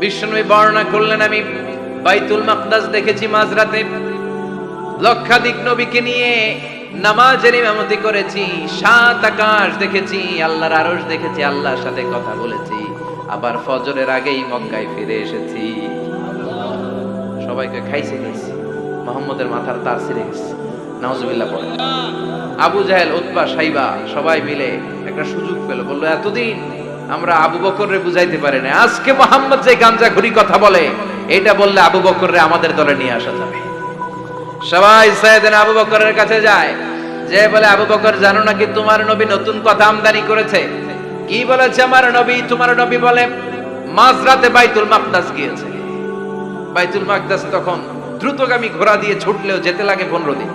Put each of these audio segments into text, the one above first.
বিষ্ণুবী বর্ণনা করলেন, আমি বাইতুল মাকদাস দেখেছি মাঝরাতে। লক্ষাধিক নবীকে নিয়ে নামাজের ইমামতি করেছি, সাত আকাশ দেখেছি, আল্লাহর আরশ দেখেছি, আল্লাহর সাথে কথা বলেছি। আবার ফজরের আগেই মক্কায় ফিরে এসেছি। সবাইকে খাইছে গেছি মোহাম্মদের মাথার তার ছিঁড়ে গেছে। নাউজুবিল্লাহ পড়ে। আবু জাহেল উৎপা সাইবা, সবাই মিলে একটা সুযোগ পেল। বলল, এতদিন আমরা আবু বকররে বুঝাইতে পারি না। আজকে মোহাম্মদ যে গাঞ্জা ঘুরি কথা বলে, এটা বললে আবু বকররে আমাদের দলে নিয়ে আসা যাবে। সবাই সাইয়েদিন আবু বকরের কাছে যায়। যে বলে, আবু বকর, জানো নাকি তোমার নবী নতুন কথা আমদানি করেছে? কি বলেছে আমার নবী? তোমার নবী বলে, মাঝরাতে বাইতুল মাকদাস গিয়েছে। বাইতুল মাকদাস তখন দ্রুতগামী ঘোড়া দিয়ে ছুটলেও যেতে লাগে পনেরো দিন।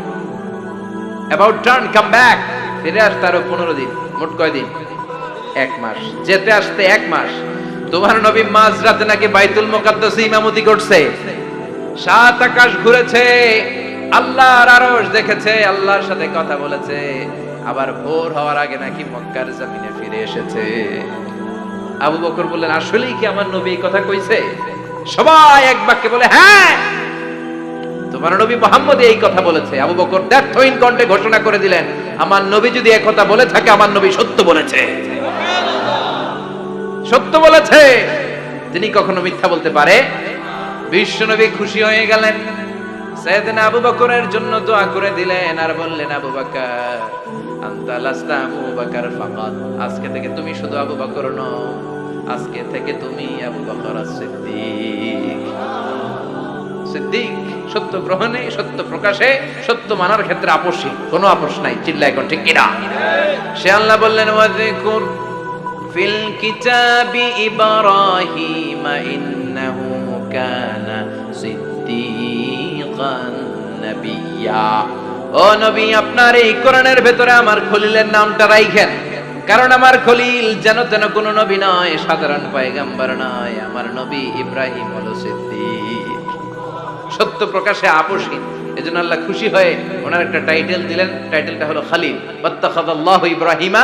অ্যাবাউট টার্ন কাম ব্যাক ফিরে আসতে আরও পনেরো দিন, মোট কয় দিন এক মাস, যেতে আসতে এক মাস। তোমার নবী মাঝ রাতে নাকি বাইতুল মোকাদ্দাসে ইমামতি করছে। সাত আকাশ ঘুরেছে, আল্লাহর আরশ দেখেছে, আল্লাহর সাথে কথা বলেছে। আবার ভোর হওয়ার আগে নাকি মক্কার জমিনে ফিরে এসেছে। আবু বকর বললেন, আসলেই কি আমার নবী এই কথা কইছে? সবাই এক বাক্যে বলে হ্যাঁ তোমার নবী মোহাম্মদ এই কথা বলেছে। আবু বকর ব্যর্থহীন কণ্ঠে ঘোষণা করে দিলেন, আমার নবী যদি এক কথা বলে থাকে, আমার নবী সত্য বলেছে। সত্য বলেছে। তিনি কখনো মিথ্যা বলতে পারে। বিশ্ব নবী খুশি হয়ে গেলেন। আবু বকরের জন্য দোয়া করে দিলেন আর বললেন, আবু লাস্তা আবু ফাকাত আজকে থেকে তুমি শুধু আবু বকর নও, আজকে থেকে তুমি আবু বকর সিদ্দিক সিদ্দিক সত্য গ্রহণে, সত্য প্রকাশে, সত্য মানার ক্ষেত্রে আপোষী। কোনো আপোষ নাই চিল্লা এখন ঠিক কিনা? সে আল্লাহ বললেন, ওয়াযকুর ফিল কিতাবি ইব্রাহিম ইন্নাহু কানা সিদ্দিকান নাবিয়্যা ও নবী, আপনার এই কোরআনের ভেতরে আমার খলিলের নামটা রাইখেন। কারণ আমার খলিল যেন তেন কোনো নবী নয়, সাধারণ পয়গাম্বর নয়, আমার নবী ইব্রাহিম হল সিদ্দিক। সত্য প্রকাশে আপোষহীন এজন্য আল্লাহ খুশি হয়ে ওনার একটা টাইটেল দিলেন, টাইটেলটা হলো খালিল। ওয়াত্তাখাদাল্লাহু ইব্রাহিমা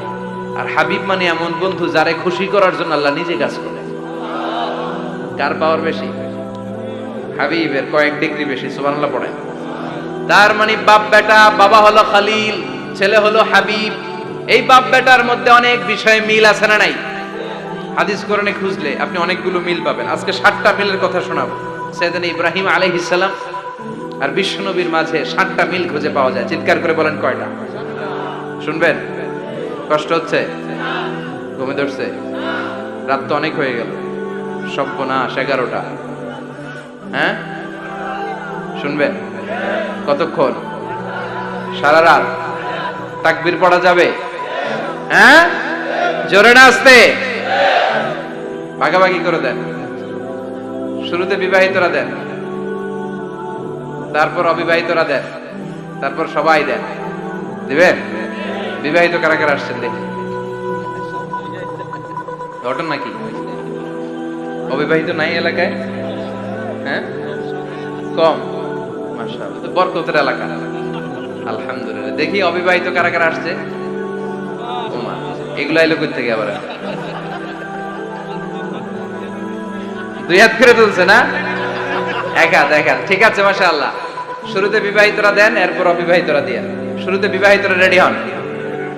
আর হাবিব মানে এমন বন্ধু যারে খুশি করার জন্য আল্লাহ নিজে কাজ করে। কার পাওয়ার বেশি? হাবিবের কয়েক ডিগ্রি বেশি, সুবহানাল্লাহ পড়েন। তার মানে বাপ বেটা, বাবা হলো খালিল, ছেলে হলো হাবিব। এই বাপ বেটার মধ্যে অনেক বিষয়ে মিল আছে না নাই? হাদিস কোরআনে খুঁজলে আপনি অনেকগুলো মিল পাবেন। আজকে ষাটটা মিলের কথা শোনাবো। সেদিন ইব্রাহিম আলাইহিসসালাম আর বিশ্বনবীর মাঝে ষাটটা মিল খুঁজে পাওয়া যায়। চিৎকার করে বলেন কয়টা? শুনবেন? কষ্ট হচ্ছে? ঘুমে ধরছে? রাত তো অনেক হয়ে গেল। সব্যনাশ এগারোটা। হ্যাঁ? শুনবেন? কতক্ষণ? সারা রাত? তাকবির পড়া যাবে? হ্যাঁ? জোরে না আসতে ভাগাভাগি করে দেন। শুরুতে বিবাহিতরা দেন। তারপর অবিবাহিতরা দেন। তারপর সবাই দেন। দিবেন? বিবাহিত কারা কারা আসছেন দেখি। ঘটন নাকি? অবিবাহিত নাই এলাকায়? হ্যাঁ? কম। বরকতের এলাকা। আলহামদুলিল্লাহ। দেখি অবিবাহিত কারা কারা আসছে। এগুলো এলো কই থেকে আবার? দুই হাত ফিরে তুলছে না? এক হাত এক হাত ঠিক আছে, মাশাআল্লাহ। শুরুতে বিবাহিতরা দেন, এরপর অবিবাহিতরা দিয়ে। শুরুতে বিবাহিতরা রেডি হন।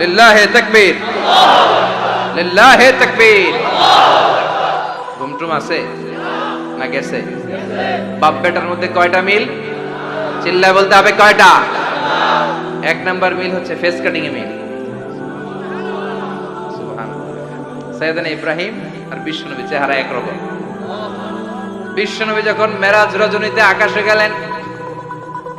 লিল্লাহে তাকবীর। লিল্লাহে তাকবীর। ঘুমটুম আছে না গেছে? বাপ বেটার মধ্যে কয়টা মিল? চিল্লায় বলতে হবে কয়টা? এক নাম্বার মিল হচ্ছে ফেস কাটিং এ মিল। সৈয়দান ইব্রাহিম আর বিশ্বনবী চেহারা একরকম বিশ্বনবী যখন মেরাজ রজনীতে আকাশে গেলেন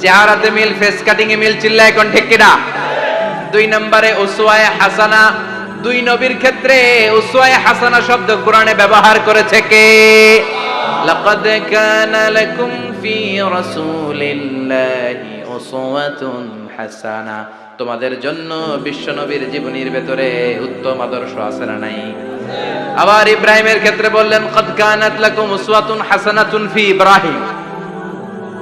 চেহারাতে মিল ফেস কাটিং এ মিল, চিল্লায় কোন ঠিক কিনা? দুই নম্বরে উসওয়ায়ে হাসানা। দুই নবীর ক্ষেত্রে উসওয়ায়ে হাসানা শব্দ কোরআনে ব্যবহার করেছে কে? লাকাদ কানা লাকুম ফি রাসূলিল্লাহি উসওয়াতুন হাসানা। তোমাদের জন্য বিশ্ব নবীর জীবনীর ভেতরে উত্তম আদর্শ আছে না নাই? আবার ইব্রাহিমের ক্ষেত্রে বললেন কদ কানাত লাকুম উসওয়াতুন হাসানাতুন ফি ইব্রাহিম।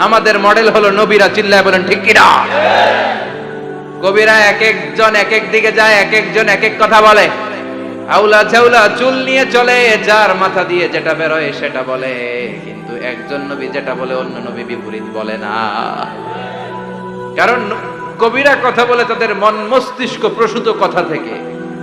আমাদের মডেল হলো নবীরা চিল্লায় বলেন, ঠিক কিনা কবিরা এক একজন এক এক দিকে যায়, এক একজন এক এক কথা বলে। আউলা ঝাউলা চুল নিয়ে চলে, যার মাথা দিয়ে যেটা বেরোয় সেটা বলে। কিন্তু একজন নবী যেটা বলে, অন্য নবী বিপরীত বলে না। কারণ কবিরা কথা বলে তাদের মন মস্তিষ্ক প্রসূত কথা থেকে।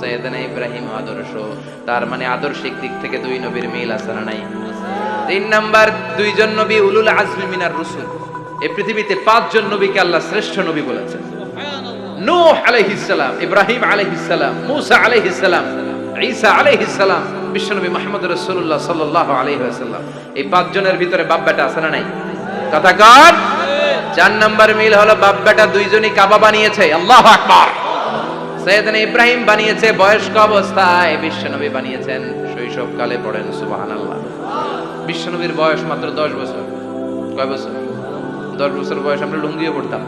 সৈয়দনা ইব্রাহিম আদর্শ। তার মানে আদর্শিক দিক থেকে দুই নবীর মিল আছে না নাই? তিন নাম্বার, দুইজন নবী উলুল আজমি মিনার রসুল। পৃথিবীতে পাঁচজন নবীকে আল্লাহ শ্রেষ্ঠ নবী বলেছেন। নূহ ইব্রাহিম ঈসা বিশ্বনবী মুহাম্মদ রাসূলুল্লাহ সাল্লাল্লাহু আলাইহি ওয়াসাল্লাম। এই পাঁচজনের ভিতরে বাপ বেটা আছে না নাই? কথা কর চার নাম্বার মিল হলো বাপ বেটা দুইজনই কাবা বানিয়েছে। আল্লাহু আকবার। সৈয়দনা ইব্রাহিম বানিয়েছে বয়স্ক অবস্থায়, বিশ্বনবী বানিয়েছেন শৈশবকালে পড়েন, সুবহানাল্লাহ। বিশ্বনবীর বয়স মাত্র 10 বছর। কয় বছর? 10 বছর বয়স আমরা লুঙ্গিও পড়তাম।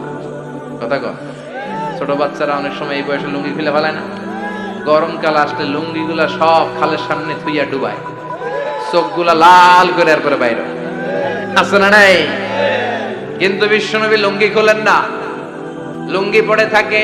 কথা কর ছোট বাচ্চারা অনেক সময় এই বয়সে লুঙ্গি খুলে ফেলায় না। গরমকাল আসলে লুঙ্গিগুলা সব খালের সামনে থুইয়া ডুবায়। চোখগুলা লাল করে আর করে বাইরে। আছে না নাই? কিন্তু বিশ্বনবী লুঙ্গি খোলেন না। লুঙ্গি পড়ে থাকে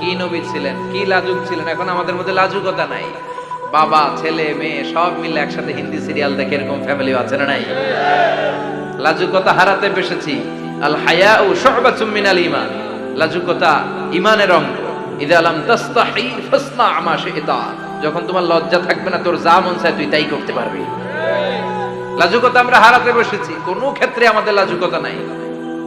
কি নবী ছিলেন, কি লাজুক ছিলেন? এখন আমাদের মধ্যে লাজুকতা নাই। বাবা, ছেলে, মেয়ে, সব মিলে একসাথে হিন্দি সিরিয়াল দেখে এরকম ফ্যামিলি আছে না নাই? লাজুকতা হারাতে বসেছি। আল হায়া ও শুবাতুম মিনাল ঈমান। লাজুকতা ইমানের অঙ্গ। ইদা আলাম তাস্তাহি ফাসনা আমা শিতা। যখন তোমার লজ্জা থাকবে না, তোর যা মন চায় তুই তাই করতে পারবি। লাজুকতা আমরা হারাতে বসেছি। কোনো ক্ষেত্রে আমাদের লাজুকতা নাই।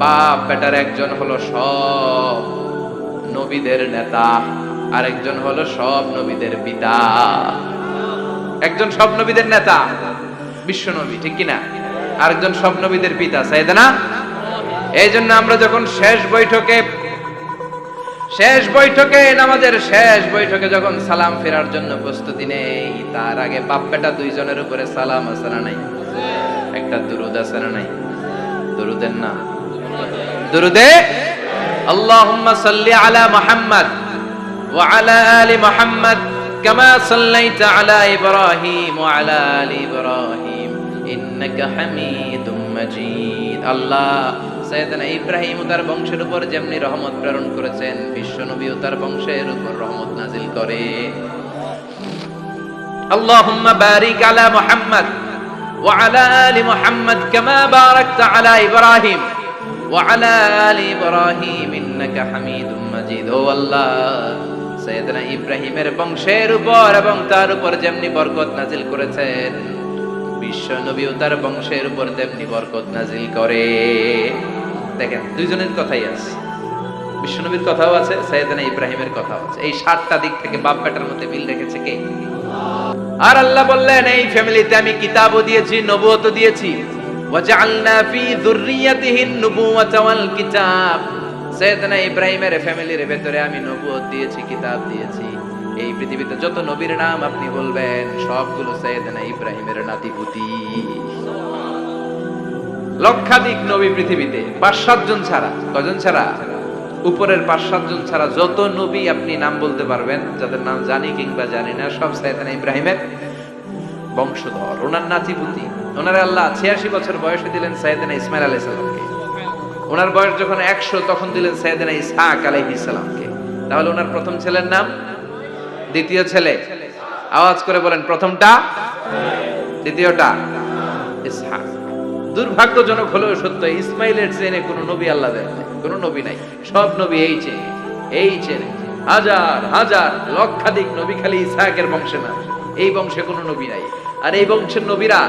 বাপ বেটার একজন হলো সব নবীদের নেতা, আরেকজন হলো সব নবীদের পিতা। একজন সব নবীদের নেতা, বিশ্ব নবী, ঠিক কিনা? আরেকজন সব নবীদের পিতা সাইদা এই জন্য আমরা যখন শেষ বৈঠকে শেষ বৈঠকে, নামাজের শেষ বৈঠকে যখন সালাম ফেরার জন্য প্রস্তুতি নেই, তার আগে বাপ বেটা দুইজনের উপরে সালাম না নাই? একটা দুরুদ না নাই? দুরুদের না দুরুদে, আল্লাহুম্মা সাল্লি আলা মুহাম্মদ ওয়া আলা আলি মুহাম্মদ কামা সাল্লাইতা আলা ইব্রাহিম ওয়া আলা আলি ইব্রাহিম, ইন্নাকা হামিদুম মাজিদ। আল্লাহ সৈয়দনা ইব্রাহিম তার বংশের উপর যেমনি রহমত প্রেরণ করেছেন, বিশ্ব নবী ও তার বংশের উপর রহমত নাজিল করে। আল্লাহুম্মা বারিক আলা মুহাম্মদ ওয়া আলা আলি মুহাম্মদ কামা বারাকতা আলা ইব্রাহিম। আলা আলি ইব্রাহিম ইন্নাকা হামিদুম মাজিদ ও আল্লাহ, সৈয়দনা ইব্রাহিমের বংশের উপর এবং তার উপর যেমনি বরকত নাজিল করেছেন, বিশ্ব নবী ও তার বংশের উপর তেমনি বরকত নাজিল করে। দেখেন, দুইজনের কথাই আছে। বিশ্বনবীর কথাও আছে, সৈয়দানা ইব্রাহিমের কথাও আছে। এই সাতটা দিক থেকে বাপ বেটার মধ্যে মিল রেখেছে কে? আর আল্লাহ বললেন, এই ফ্যামিলিতে আমি কিতাবও দিয়েছি, নবুয়তও দিয়েছি। ওয়াজআলনা ফি যুররিয়াতিহি নুবুওয়াতা ওয়াল কিতাব সৈয়দনা ইব্রাহিমের ফ্যামিলির ভেতরে আমি নবুয়ত দিয়েছি, কিতাব দিয়েছি। এই পৃথিবীতে যত নবীর নাম আপনি বলবেন, সবগুলো সৈয়দনা ইব্রাহিমের নাতিপুতি। লক্ষাধিক নবী পৃথিবীতে, পাঁচ সাতজন ছাড়া। কজন ছাড়া? উপরের পাঁচ সাতজন ছাড়া যত নবী আপনি নাম বলতে পারবেন, যাদের নাম জানি কিংবা জানি না, সব সাইদানা ইব্রাহিমের বংশধর, ওনার নাতিপুতি। ওনার আল্লাহ ছিয়াশি বছর বয়সে দিলেন সাইদানা ইসমাইল আলাই সাল্লামকে ওনার বয়স যখন একশো, তখন দিলেন সাইদানা ইসহাক আলাইহি সালামকে। তাহলে ওনার প্রথম ছেলের নাম? দ্বিতীয় ছেলে। আওয়াজ করে বলেন, প্রথমটা? দ্বিতীয়টা? ইসহাক। দুর্ভাগ্যজনক হলেও সত্য, ইসমাইলের চেনে কোনো নবী আল্লাহ দেন কোনো নবী নাই। সব নবী এই চেনে এই চেনে। হাজার হাজার, লক্ষাধিক নবী খালি ইসাহাকের বংশে না। এই বংশে কোনো নবী নাই। আর এই বংশের নবীরা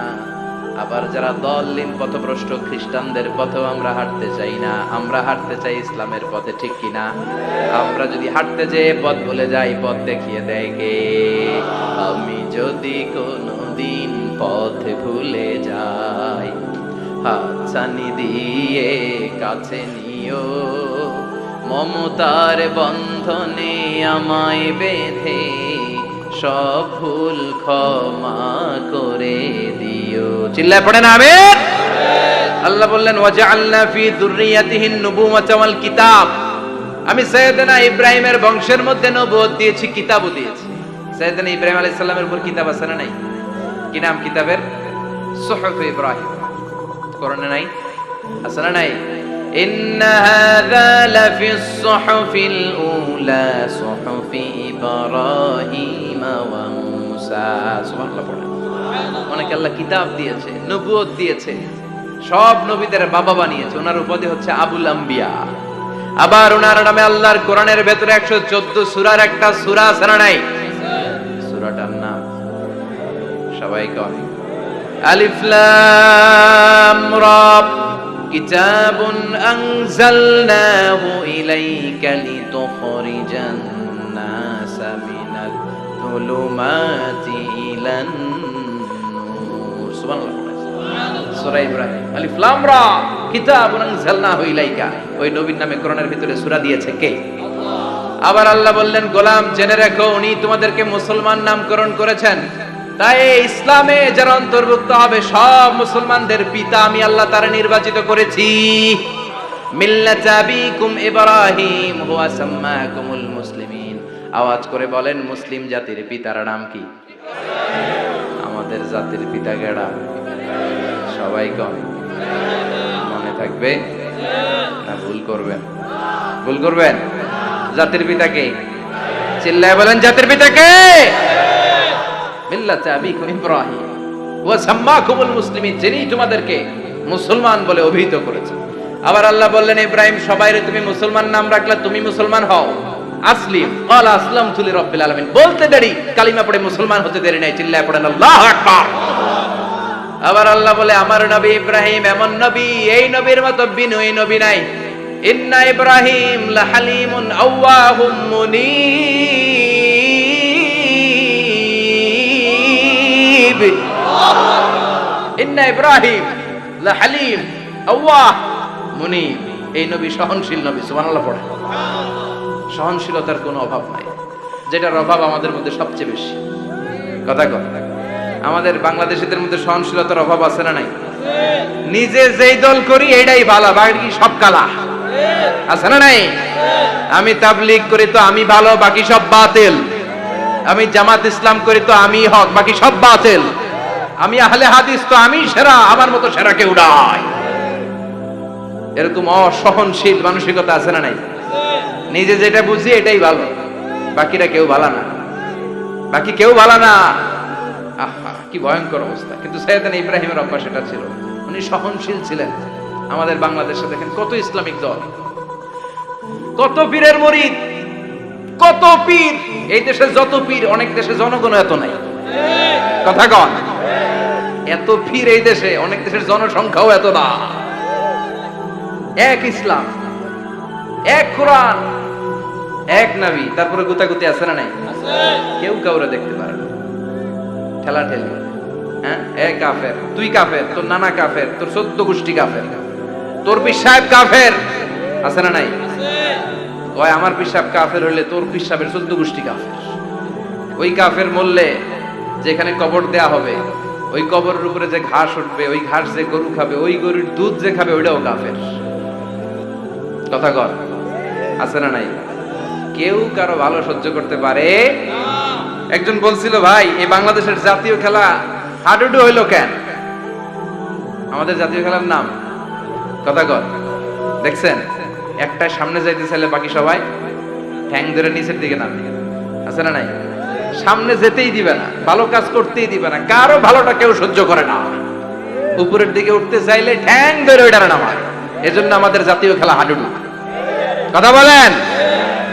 আবার যারা দলিন পথভ্রষ্ট খ্রিস্টানদের পথেও আমরা হাঁটতে চাই না, আমরা হাঁটতে চাই ইসলামের পথে, ঠিক কিনা আমরা যদি হাঁটতে যেয়ে পথ ভুলে যাই, পথ দেখিয়ে দেয় কে? আমি যদি কোনোদিন পথ ভুলে যাই, হাতছানি দিয়ে কাছে নিও, মমতার বন্ধনে আমায় বেঁধে, সব ভুল ক্ষমা করে চিল্লায় পড়েন আমিন আল্লাহ বললেন ওয়াজআলনা ফি যুররিয়াতিহিন নুবুওয়াতা ওয়াল কিতাব আমি সাইয়েদনা ইব্রাহিমের বংশের মধ্যে নবুয়ত দিয়েছি কিতাবও দিয়েছি সাইয়েদনা ইব্রাহিম আলাইহিস সালামের উপর কিতাব আছে না নাই কি নাম কিতাবের সুহফ ইব্রাহিম কোরআনে নাই আছে না নাই إن هذا لفي الصحف الأولى صحف إبراهيم وموسى سبحان الله পড়েন অনেকে আল্লাহ কিতাব দিয়েছে নবুয়ত দিয়েছে সব নবীদের বাবা বানিয়েছে ওনার উপাধি হচ্ছে আবুল আম্বিয়া আবার ওনার নামে আল্লাহর কোরআনের ভেতরে একশো চোদ্দ সুরার একটা সুরা আছে না নাই সুরাটার নাম সবাই কন আলিফ লাম রা كتاب أنزلناه إليك لتخرج الناس من الظلمات إلى النور নামে ভিতরে দিয়েছে কে? আবার আল্লাহ বললেন, গোলাম, জেনে উনি তোমাদেরকে মুসলমান নামকরণ করেছেন। তাই ইসলামে অন্তর্ভুক্ত হবে, সব মুসলমানদের পিতা আমি আল্লাহ তারা নির্বাচিত করেছি। মুসলিমিন। আওয়াজ করে বলেন, মুসলিম জাতির পিতার নাম কি? আমাদের জাতির পিতা গেড়া সবাই কম মনে থাকবে না ভুল করবেন। ভুল করবেন? জাতির পিতাকে। চিল্লায় বলেন, জাতির পিতাকে! মিল্লাতে আবিকুম ইব্রাহিম ওয়া সাম্মাকুমুল মুসলিমিন, যিনি তোমাদেরকে মুসলমান বলে অভিহিত করেছেন। আবার আল্লাহ বললেন, ইব্রাহিম, সবাইরে তুমি মুসলমান নাম রাখলে তুমি মুসলমান হও। আসলিম, ক্বাল আসলামতু লিরাব্বিল আলামিন। বলতে দেরি, কালিমা পড়ে মুসলমান হতে দেরি নাই, চিল্লায় পড়েন, আল্লাহু আকবার। আবার আল্লাহ বলে, আমার নবী ইব্রাহিম এমন নবী, এই নবীর মতো বিনয়ী নবী নাই। ইন্না ইব্রাহিম লাহালিমুন আওয়াহুম মুনিব। ইন্না ইব্রাহিম লাহালিম আওয়াহ মুনিব। এই নবী সহনশীল নবী, সুবহানাল্লাহ পড়ে সহনশীলতার কোনো অভাব নাই, যেটার অভাব আমাদের মধ্যে সবচেয়ে বেশি। কথা কর আমাদের বাংলাদেশিদের মধ্যে সহনশীলতার অভাব আছে না নাই? নিজে যেই দল করি, এটাই ভালো, বাকি সব কালা। আছে না নাই? আমি তাবলিগ করি তো আমি ভালো, বাকি সব বাতিল। আমি জামাত ইসলাম করি তো আমি হক, বাকি সব বাতিল। আমি আহলে হাদিস তো আমি সেরা, আমার মতো সেরাকে উড়াই এরকম অসহনশীল মানসিকতা আছে না নাই? নিজে যেটা বুঝি এটাই ভালো। বাকিরা কেউ ভালো না। বাকি কেউ ভালো না। আহা, কি ভয়ঙ্কর অবস্থা। কিন্তু সৈয়দান ইব্রাহিমের অভ্যাস এটা ছিল। উনি সহনশীল ছিলেন। আমাদের বাংলাদেশে দেখেন কত ইসলামিক দল। কত পীরের মরিদ। কত পীর। এই দেশে যত পীর, অনেক দেশে জনগণ এত নাই। কথা কন। এত পীর এই দেশে, অনেক দেশের জনসংখ্যাও এত না। এক ইসলাম, এক কোরআন। এক নাবি, তারপরে গুতাগুতি আছে না নাই? কেউ কাউরে দেখতে পারে না। ঠেলা ঠেলি হ্যাঁ? এ কাফের, তুই কাফের, তোর নানা কাফের, তোর সদ্য গোষ্ঠী কাফের। তোর পিসাব কাফের। আছে না নাই? কয়, আমার পিসাব কাফের হইলে তোর পিসাবের সদ্য গোষ্ঠী কাফের। ওই কাফের মরলে যেখানে কবর দেয়া হবে, ওই কবরের উপরে যে ঘাস উঠবে, ওই ঘাস যে গরু খাবে, ওই গরুর দুধ যে খাবে, ওইটাও কাফের। কথা কর। আছে না নাই? কেউ কারও ভালো সহ্য করতে পারে একজন বলছিল, ভাই, এই বাংলাদেশের জাতীয় খেলা হাডুডু হইল কেন? আমাদের জাতীয় খেলার নাম কথা কর দেখছেন একটা সামনে যাইতে চাইলে বাকি সবাই ঠ্যাং ধরে নিচের দিকে নামে। আছে না নাই? সামনে যেতেই দিবে না, ভালো কাজ করতেই দিবে না, কারও ভালোটা কেউ সহ্য করে না। উপরের দিকে উঠতে চাইলে ঠ্যাং ধরে ওইটারে নামায়। এজন্য আমাদের জাতীয় খেলা হাডুডু। কথা বলেন?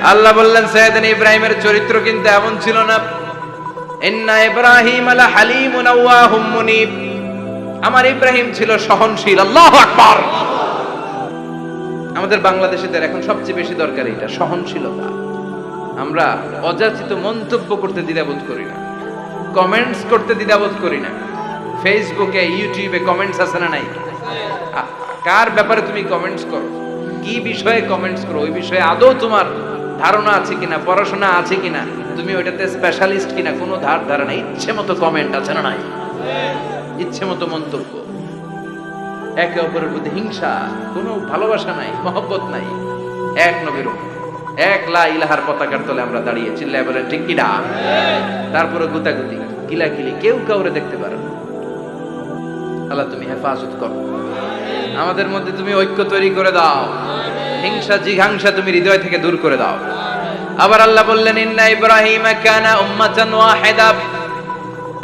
আল্লাহ বললেন, সৈয়দিন ইব্রাহিমের চরিত্র কিন্তু এমন ছিল না। ইন্না ইব্রাহিম আলা হালিমুন আওয়াহুম মুনিব। আমার ইব্রাহিম ছিল সহনশীল। আল্লাহু আকবার। আমাদের বাংলাদেশিদের এখন সবচেয়ে বেশি দরকার এটা, সহনশীলতা। আমরা অযাচিত মন্তব্য করতে দ্বিধাবোধ করি না। কমেন্টস করতে দ্বিধাবোধ করি না। ফেসবুকে, ইউটিউবে কমেন্টস আছে না নাই? কার ব্যাপারে তুমি কমেন্টস করো? কি বিষয়ে কমেন্টস করো? ওই বিষয়ে আদৌ তোমার ধারণা আছে কিনা, পড়াশোনা আছে কিনা, তুমি ওইটাতে স্পেশালিস্ট কিনা, কোনো ধার ধারণা ইচ্ছে মতো কমেন্ট আছে না নাই? ইচ্ছে মতো মন্তব্য। একে অপরের প্রতি হিংসা, কোনো ভালোবাসা নাই, মহব্বত নাই। এক নবীর এক লা ইলাহার পতাকার তলে আমরা দাঁড়িয়ে চিল্লায় বলে ঠিক কিনা তারপরে গুতাগুতি কিলাকিলি কেউ কাউরে দেখতে পারে আল্লাহ তুমি হেফাজত করো। আমাদের মধ্যে তুমি ঐক্য তৈরি করে দাও। হিংসা জিঘাংসা তুমি হৃদয় থেকে দূর করে দাও। আবার আল্লাহ বললেন, ইন্না ইব্রাহিম কানা উম্মাতান ওয়াহিদা।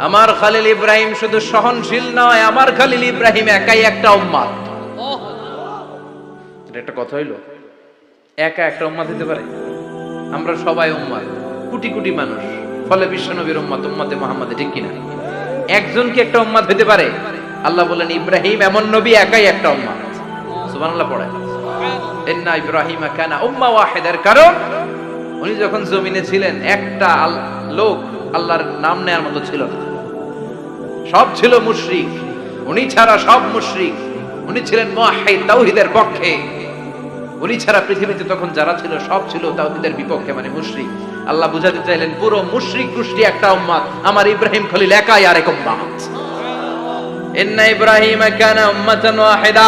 আমার খালিল ইব্রাহিম শুধু সহনশীল নয়, আমার খালিল ইব্রাহিম একাই একটা উম্মাত এটা একটা কথা হইল, একা একটা উম্মাত হতে পারে? আমরা সবাই উম্মাত কোটি কোটি মানুষ, ফলে বিশ্বনবীর উম্মাত উম্মাতে মোহাম্মদে, ঠিক কিনা? একজন কি একটা উম্মাত হতে পারে? আল্লাহ বলেন ইব্রাহিম এমন নবী, একাই একটা উম্মাত সুবহানাল্লাহ, পড়ে। ইব্রাহিম কানা উম্মা ওয়াহিদার। কারণ উনি যখন জমিনে ছিলেন একটা লোক আল্লাহর নাম নেয়ার মতো ছিল না। সব ছিল মুশরিক। উনি ছাড়া সব মুশরিক। উনি ছিলেন মুয়াহহিদ তাওহীদের পক্ষে। উনি ছাড়া পৃথিবীতে তখন যারা ছিল সব ছিল তাওহীদের বিপক্ষে মানে মুশরিক। আল্লাহ বুঝাতে চাইলেন পুরো মুশরিক গোষ্ঠী একটা উম্মাত আমার ইব্রাহিম খলিল একাই আরেক উম্মাত ইন্না ইব্রাহিম কানা উম্মাতান ওয়াহিদা।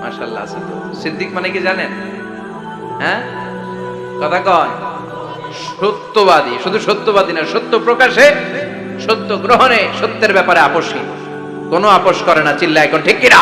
মাশাল্লাহ আছে তো। সিদ্দিক মানে কি জানেন? হ্যাঁ? কথা কয়। সত্যবাদী, শুধু সত্যবাদী না, সত্য প্রকাশে, সত্য গ্রহণে সত্যের ব্যাপারে আপোষী। কোনো আপোষ করে না চিল্লা এখন ঠিক কিনা?